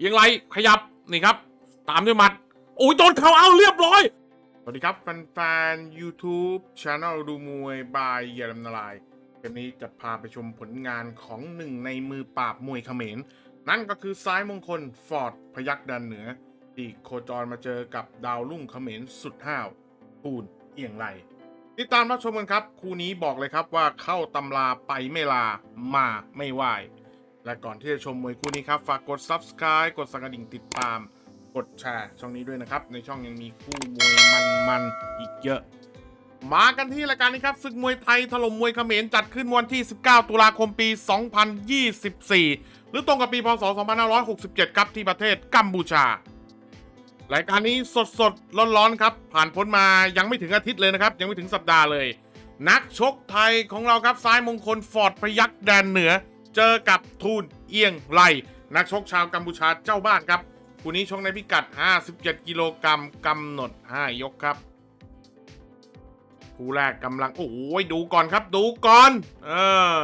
เอียงไรขยับนี่ครับ ตามด้วยหมัดโอ้ยโดนเขาเอาเรียบร้อย สวัสดีครับแฟนๆ YouTube Channel ดูมวยบายเยลมนาลายเกมนี้จะพาไปชมผลงานของหนึ่งในมือปราบมวยเขมร นั่นก็คือซ้ายมงคลฟอร์ดพยักดันเหนือ ที่โคจรมาเจอกับดาวรุ่งเขมรสุดห้าวปูนเอียงไรติดตามรับชมกันครับ คู่นี้บอกเลยครับว่าเข้าตำราไปไม่ลามาไม่ไหว และก่อนที่จะชมมวยคู่นี้ครับ ฝากกด Subscribe กดสั่นกระดิ่งติดตาม กดแชร์ช่องนี้ด้วยนะครับ ในช่องยังมีคู่มวยมันๆอีกเยอะ มากันที่รายการนี้ครับศึกมวยไทยถล่มมวยเขมรจัดขึ้นวันที่ 19 ตุลาคมปี 2024 หรือตรงกับปีพศ 2567 ครับที่ประเทศกัมพูชารายการนี้สดสดร้อนร้อนๆครับ ผ่านพ้นมายังไม่ถึงอาทิตย์เลยนะครับ ยังไม่ถึงสัปดาห์เลย นักชกไทยของเราครับซ้ายมงคลฟอร์ดพยักแดนเหนือ เจอกับทูนเอียงไลนักชกชาวกัมพูชาเจ้าบ้านครับคู่นี้ชกในพิกัด 57 กิโลกรัมกำหนด 5 ยกครับ คู่แรกกำลัง โอ้ยดูก่อนครับ ดูก่อน เออ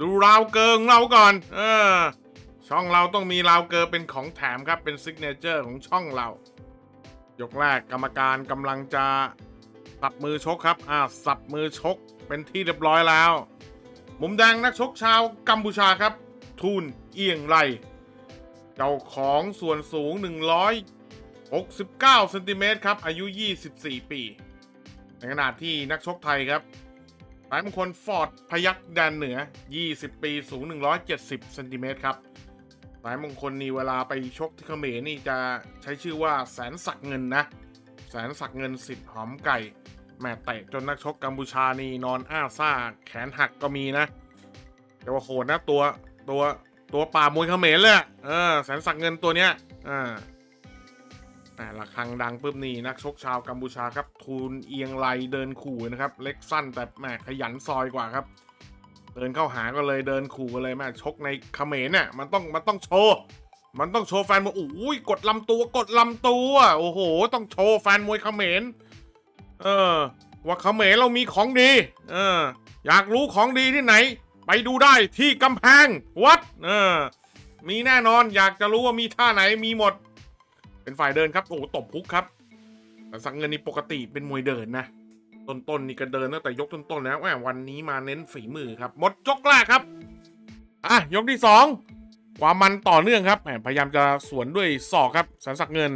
ดูราวเกิงเราก่อน เออ ช่องเราต้องมีราวเกอร์เป็นของแถมครับ เป็นซิกเนเจอร์ของช่องเรา ยกแรกกรรมการกำลังจะสับมือชกครับ อ่า สับมือชกเป็นที่เรียบร้อยแล้ว มุมแดงนักชกชาวกัมพูชาครับ ทูนเอียงไรเจ้าของส่วนสูง 169เซนติเมตรครับ อายุ 24 ปี ในขณะที่นักชกไทยครับสายมงคลฟอร์ดพยักแดนเหนือ 20 ปี สูง 170เซนติเมตรครับสายมงคลนี่เวลาไปชกที่เขมรนี่จะใช้ชื่อว่าแสนศักเงินนะ แสนศักเงินสิทธิ์หอมไก่ แม่เตะจนนักชกกัมพูชานี่นอนอ้าซ่าแขนหักก็มีนะแต่ว่าโหดนะตัวตัวตัวป่ามวยเขมรเลยเออแสนศักเงินตัวเนี้ยอ่าแต่ละครังดังปุ๊บนี่นักชกชาวกัมพูชาครับ ทูนเอียงไหลเดินขู่นะครับ เล็กสั้นแต่แหมขยันซอยกว่าครับ เดินเข้าหาก็เลยเดินขู่กันเลยแม่ชกในเขมรเนี่ยมันต้องมันต้องโชว์มันต้องโชว์แฟนมวยโอ้ยกดลำตัวกดลำตัว โอ้โห ต้องโชว์แฟนมวยเขมร เออ ว่าเขมรเรามีของดี เออ อยากรู้ของดีที่ไหน ไปดูได้ที่กำแพงวัด เออ มีแน่นอนอยากจะรู้ว่ามีท่าไหนมีหมด เป็นฝ่ายเดินครับ โอ้ตบพุกครับแต่สังเงินนี่ปกติเป็นมวยเดินนะต้นๆนี่ก็เดินตั้งแต่ยกต้นๆแล้วแหมวันนี้มาเน้นฝีมือครับ หมดยกแรกครับอะยกที่สองความมันต่อเนื่องครับแหมพยายามจะสวนด้วยศอกครับแสนศักดิ์เงิน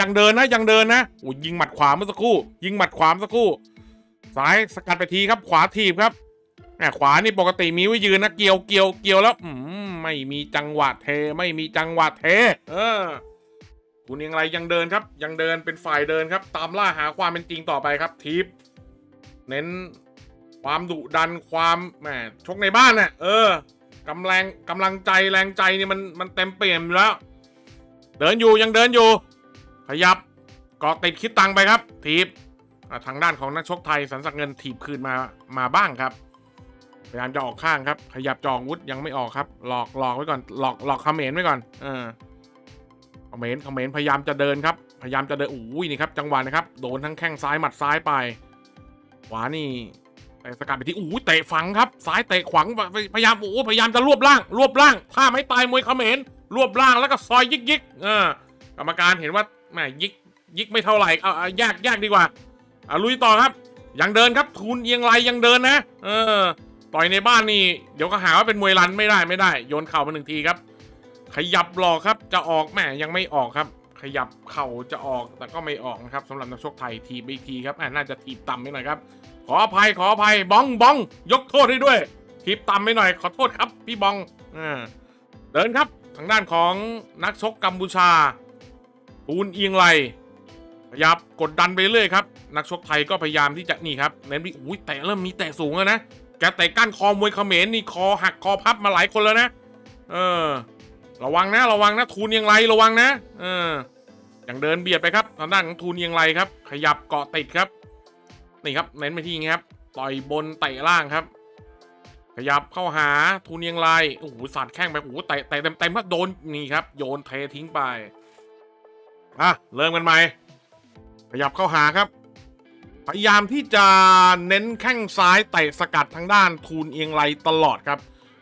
ยังเดินนะยังเดินนะโอ้ยิงหมัดขวาเมื่อสักครู่ ยิงหมัดขวาเมื่อสักครู่ซ้ายสกัดไปทีครับ ขวาทีบครับแหมขวานี่ปกติมีไว้ยืนนะเกี่ยวเกี่ยวเกี่ยวแล้วอืมไม่มีจังหวะเทไม่มีจังหวะเท เออคุณยังไรยังเดินครับ ยังเดินเป็นฝ่ายเดินครับ ตามล่าหาความเป็นจริงต่อไปครับทีบเน้นความดุดันความแหมชกในบ้านน่ะเออกำลังกำลังใจแรงใจนี่มันมันเต็มเปี่ยมอยู่แล้ว เดินอยู่ยังเดินอยู่ ขยับเกาะติดคิดตังไปครับ ทีบทางด้านของนักชกไทยสันสักเงินถีบคืนมามาบ้างครับพยายามจะออกข้างครับ ขยับจองวุฒยังไม่ออกครับ หลอกหลอกไว้ก่อนหลอกหลอกเขมรไว้ก่อนเออเขมรเขมรพยายามจะเดินครับ พยายามจะเดินอุ้ยนี่ครับจังหวะนะครับโดนทั้งแข้งซ้ายหมัดซ้ายไปขวานี่แต่สกัดไปที่อู้เตะฝังครับซ้ายเตะขวางพยายามโอ้พยายามจะรวบร่าง รวบร่างถ้าไม่ตายมวยเขมรรวบร่างแล้วก็ซอยยิกยิกเออกรรมการเห็นว่า แหมยิกยิกไม่เท่าไหร่เอาเอายากยากดีกว่าเอาลุยต่อครับ ยังเดินครับทุนเอียงไรยังเดินนะเออ ต่อยในบ้านนี่เดี๋ยวก็หาว่าเป็นมวยรันไม่ได้ไม่ได้ โยนเข่ามาหนึ่งทีครับ ขยับหลอกครับจะออกแหม่ยังไม่ออกครับ ขยับเข่าจะออกแต่ก็ไม่ออกนะครับสำหรับนักชกไทยทีบอีกทีครับอ่าน่าจะทีบต่ำไปหน่อยครับ ขออภัยขออภัยบ้องบ้อง ยกโทษให้ด้วย ทีบต่ำไปหน่อย ขอโทษครับ พี่บ้องอ่าเดินครับทางด้านของนักชกกัมพูชา ปูนเอียงไหลพยายามกดดันไปเรื่อยครับ นักชกไทยก็พยายามที่จะนี่ครับเน้นวิอุ้ยแตะเริ่มมีแตะสูงแล้วนะแกแตะก้านคอมวยเขมรนี่คอหักคอพับมาหลายคนแล้วนะ เออ ระวังนะระวังนะทูนเอียงไรระวังนะ เอออย่างเดินเบียดไปครับทางด้านของทูนเอียงไรครับ ขยับเกาะติดครับนี่ครับเน้นไปที่งนี้ครับต่อยบนเตะล่างครับ ขยับเข้าหาทูนเอียงไรโอ้โหสาดแข้งไปโอ้โหเตะเตะเต็มเต็มครับโดนนี่ครับ โยนเททิ้งไป อะ เริ่มกันใหม่ ขยับเข้าหาครับ พยายามที่จะเน้นแข้งซ้ายเตะสกัดทางด้านทูนเอียงไรตลอดครับ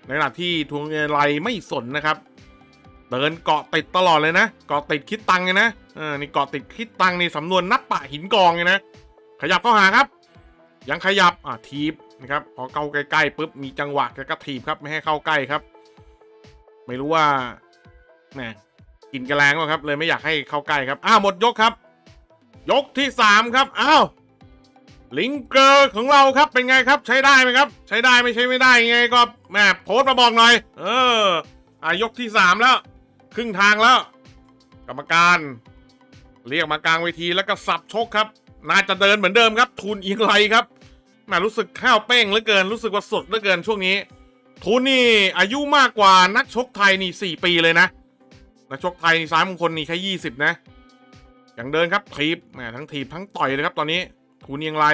ในขณะที่ทูนเอียงไรไม่สนนะครับ เดินเกาะติดตลอดเลยนะ เกาะติดคิดตังเลยนะเออนี่เกาะติดคิดตังในสำนวนนับปะหินกองเลยนะ ขยับเข้าหาครับ ยังขยับ อะทีบนะครับ พอเข้าใกล้ๆปุ๊บมีจังหวะแกก็ทีบครับ ไม่ให้เข้าใกล้ครับ ไม่รู้ว่าแหม กินกระแรงวะครับ เลยไม่อยากให้เข้าใกล้ครับ อ้าวหมดยกครับ ยกที่สามครับ อ้าว ลิงเกอร์ของเราครับเป็นไงครับ ใช้ได้ไหมครับ ใช้ได้ไม่ใช่ไม่ได้ยังไงก็แหมโพสต์มาบอกหน่อย เออ อะยกที่สามแล้ว ครึ่งทางแล้ว กรรมการ เรียกมากลางเวทีแล้วก็สับชกครับ น่าจะเดินเหมือนเดิมครับ ทุนเอียงไรครับแมรู้สึกข้าวเป้งเหลือเกิน รู้สึกว่าสดเหลือเกินช่วงนี้ ทุนนี่อายุมากกว่านักชกไทยนี่สี่ปีเลยนะ นักชกไทยซ้ายมงคลนี่แค่ยี่สิบนะอย่างเดินครับทีบแหมทั้งทีบทั้งต่อยเลยครับตอนนี้ทุนเอียงไร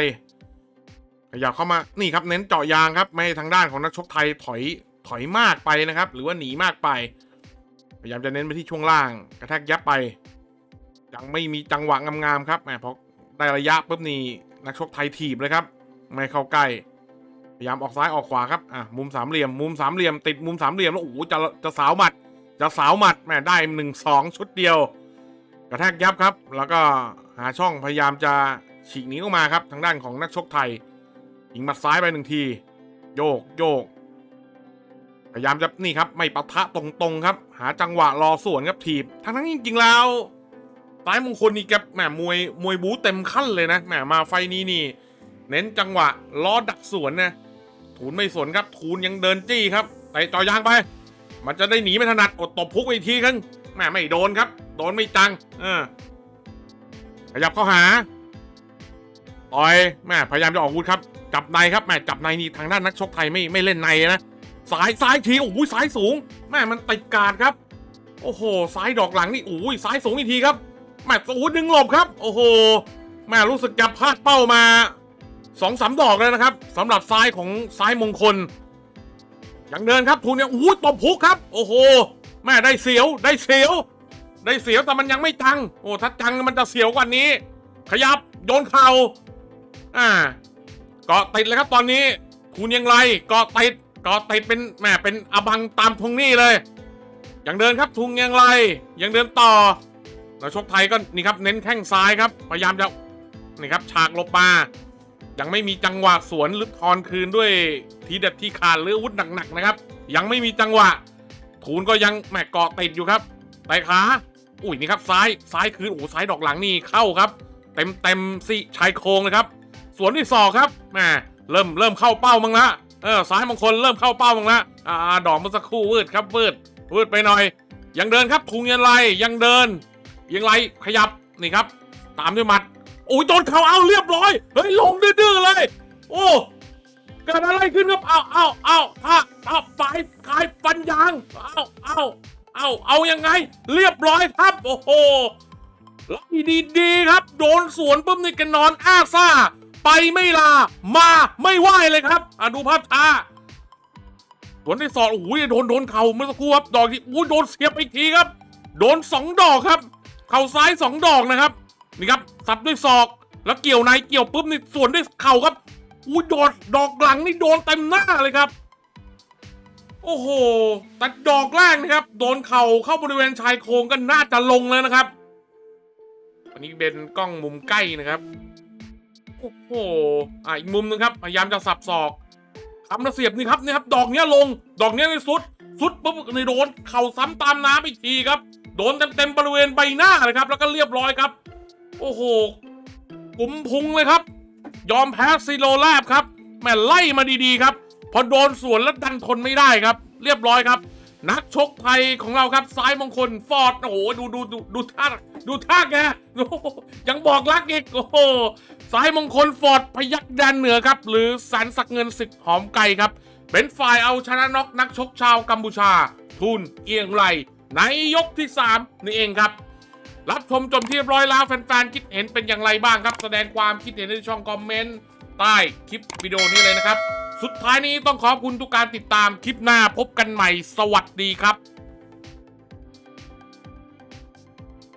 ขยับเข้ามานี่ครับเน้นเจาะยางครับไม่ให้ทางด้านของนักชกไทยถอยถอยมากไปนะครับ หรือว่าหนีมากไป พยายามจะเน้นไปที่ช่วงล่าง กระแทกยับไป ยังไม่มีจังหวะงามๆครับแหมพอได้ระยะปุ๊บนี่นักชกไทยถีบเลยครับ ไม่เข้าใกล้พยายามออกซ้ายออกขวาครับอะมุมสามเหลี่ยม มุมสามเหลี่ยมติดมุมสามเหลี่ยมแล้วโอ้โหจะจะสาวหมัด จะสาวหมัดแหมได้หนึ่งสองชุดเดียว กระแทกยับครับ แล้วก็หาช่องพยายามจะฉีกหนีออกมาครับ ทางด้านของนักชกไทยยิงหมัดซ้ายไปหนึ่งที โยกโยก พยายามจะนี่ครับ ไม่ปะทะตรงๆครับ หาจังหวะรอสวนครับถีบทั้งทั้งจริงๆแล้วซ้ายมงคลนี่แกแหมมวยมวยบู๊เต็มขั้นเลยนะแหมมาไฟนี้นี่ เน้นจังหวะล้อดักสวนนะทูนไม่สนครับทูนยังเดินจี้ครับไต่จ่อยางไป มันจะได้หนีไม่ถนัดอดตบพุกไปอีกทีครั้งแหมไม่โดนครับ โดนไม่จังเออขยับเข้าหาต่อยแม่พยายามจะออกวุธครับ จับในครับแม่จับในนี่ทางด้านนักชกไทยไม่ไม่เล่นในนะสายซ้ายทีโอ้ยซ้ายสูงแม่มันติดกาดครับ โอ้โหซ้ายดอกหลังนี่โอ้ยซ้ายสูงอีกทีครับแม่โอ้ยดึงหลบครับ โอ้โหแม่รู้สึกจะพลาดเป้ามาสองสามดอกแล้วนะครับสำหรับซ้ายของซ้ายมงคล ยังเดินครับทูนเนี่ยโอ้ยตบพุกครับ โอ้โหแม่ได้เสียวได้เสียว ได้เสียวแต่มันยังไม่จัง โอ้ถ้าจังมันจะเสียวกว่านี้ ขยับโยนเข่าอ่าเกาะติดเลยครับตอนนี้ทูนยังไรเกาะติดก็ติดเป็นแหมเป็นอบังตามทงนี่เลยยังเดินครับทุงยังไรยังเดินต่อแล้วชกไทยก็นี่ครับเน้นแข้งซ้ายครับพยายามจะนี่ครับฉากลบมา ยังไม่มีจังหวะสวนหรือทอนคืนด้วยทีเด็ดที่ขาดหรืออาวุธหนักๆนะครับ ยังไม่มีจังหวะทูนก็ยังแหมเกาะติดอยู่ครับไต่ขาอุ้ยนี่ครับซ้ายซ้ายคืนโอ้ซ้ายดอกหลังนี่เข้าครับ เต็มเต็มสิชายโครงเลยครับสวนที่ศอกครับแหมเริ่มเริ่มเข้าเป้ามั้งละเออซ้ายมงคลเริ่มเข้าเป้าบ้งละอ่าดอกเมื่อสักครู่วืดครับวืดวืดไปหน่อย ยังเดินครับทุงยังไรยังเดินยังไรขยับนี่ครับ ตามด้วยหมัด โอ้ยโดนเข่าเอาเรียบร้อย เฮ้ยลงดื้อๆเลย โอ้เกิดอะไรขึ้นครับเอาเอาเอาถ้าเอาปลายคายฟันยางเอาเอาเอาเอายังไง เรียบร้อยครับ โอ้โหแล้วดีๆครับ โดนสวนปุ๊บนี่กันนอนอ้าซ่า ไปไม่ลา มาไม่ไหวเลยครับอะดูภาพช้าสวนที่สองโอ้โหโดนโดนเข่าเมื่อสักครู่ครับ ดอกที่โอ้ยโดนเสียบอีกทีครับ โดนสองดอกครับ เข่าซ้ายสองดอกนะครับ นี่ครับสับด้วยศอก แล้วเกี่ยวในเกี่ยวปุ๊บนี่สวนด้วยเข่าครับอุ้ยโดดอกหลังนี่โดนเต็มหน้าเลยครับ โอ้โหแต่ดอกแรกนะครับ โดนเข่าเข้าบริเวณชายโครงก็น่าจะลงแล้วนะครับ อันนี้เป็นกล้องมุมใกล้นะครับ โอ้โหอะอีกมุมหนึงครับ พยายามจะสับศอกทำระเสียบนี่ครับนี่ครับ ดอกเนี้ยลง ดอกเนี้ยในสุด สุดปุ๊บในโดนเข่าซ้ำตามน้ำอีกทีครับ โดนเต็มๆบริเวณใบหน้าเลยครับ แล้วก็เรียบร้อยครับ โอ้โหกุมพุงเลยครับ ยอมแพ้ซีโรแลบครับแม่ไล่มาดีๆครับ พอโดนสวนแล้วดันทนไม่ได้ครับ เรียบร้อยครับ นักชกไทยของเราครับซ้ายมงคลฟอร์ดโอ้โหดูดูดูดูท่าดูท่าแกยังบอกรักอีกโอ้โหสายมงคลฟอร์ดพยักแดนเหนือครับ หรือแสนศักเงินสิทธิ์หอมไก่ครับ เป็นฝ่ายเอาชนะน็อกนักชกชาวกัมพูชา ทุนเอียงไรในยกที่ 3 นี่เองครับ รับชมจบที่เรียบร้อยแล้วแฟนๆคิดเห็นเป็นอย่างไรบ้างครับ แสดงความคิดเห็นในช่องคอมเมนต์ใต้คลิปวิดีโอนี้เลยนะครับ สุดท้ายนี้ต้องขอบคุณทุกการติดตามคลิปหน้าพบกันใหม่ สวัสดีครับ